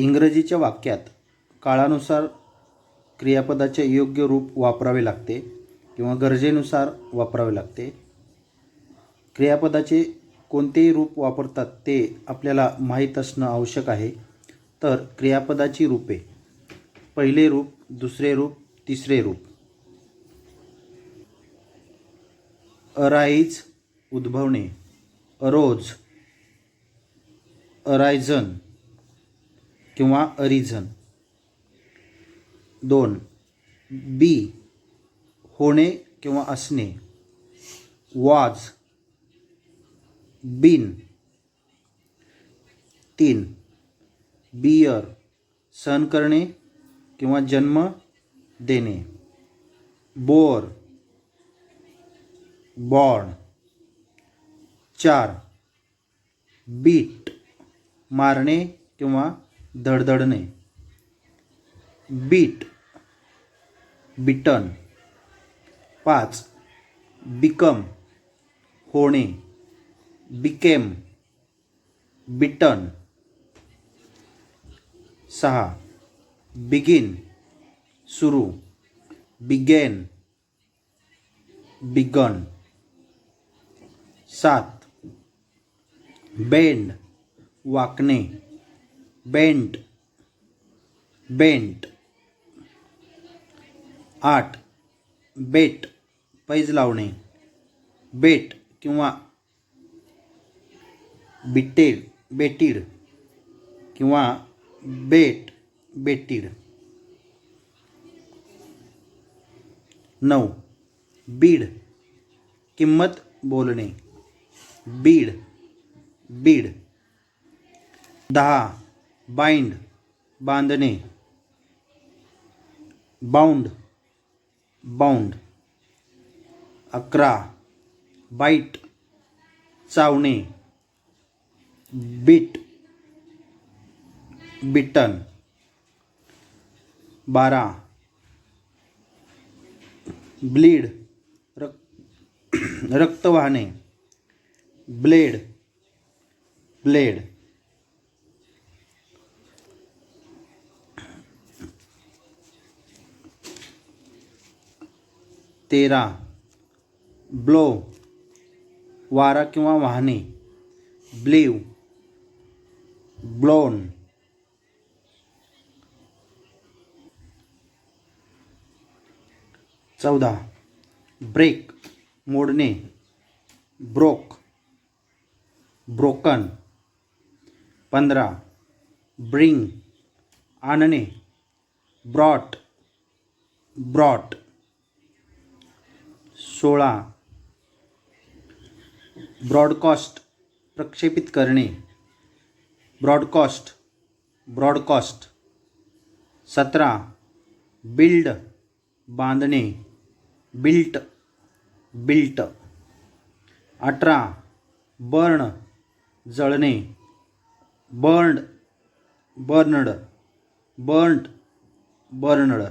इंग्रजीच्या वाक्यात काळानुसार क्रियापदाचे योग्य रूप वापरावे लागते किंवा गरजेनुसार वापरावे लागते. क्रियापदाचे कोणतेही रूप वापरतात ते आपल्याला माहीत असणं आवश्यक आहे. तर क्रियापदाची रूपे. पहिले रूप दुसरे रूप तिसरे रूप. अराईज उद्भवणे. Arose arisen. किंवा अरिझन दोन बी होणे किंवा असणे. वाज बीन तीन बियर सहन करणे किंवा जन्म देणे. बोर बॉर्न चार बीट मारणे किंवा धडधडणे बीट बिटन पाच बिकम होणे बिकेम बिटन सहा बिगिन सुरू बिगेन बिगन सात बेंड वाकणे बेंट बेंट. आठ बेट पैज लावणे. बेट किंवा बिटेड बेटीड किंवा बेट बेटीड नऊ बीड किंमत बोलणे. बीड बीड. दहा बाइंड बांधणे. Bound bound. अकरा बाईट चावणे. Bit bitten. बारा ब्लीड रक रक्त वाहणे ब्लेड ब्लेड. तेरा, ब्लो, वारा किंवा वाहने, ब्लीव, ब्लोन. चौदा, ब्रेक, मोडणे, ब्रोक, ब्रोकन. पंधरा, ब्रिंग, आणणे, ब्रॉट ब्रॉट. सोळा. ब्रॉडकास्ट प्रक्षेपित करणे. Broadcast broadcast. सतरा. बिल्ड बांधणे. Built built. अठरा. Burn जळणे. Burned burned. Burned burned.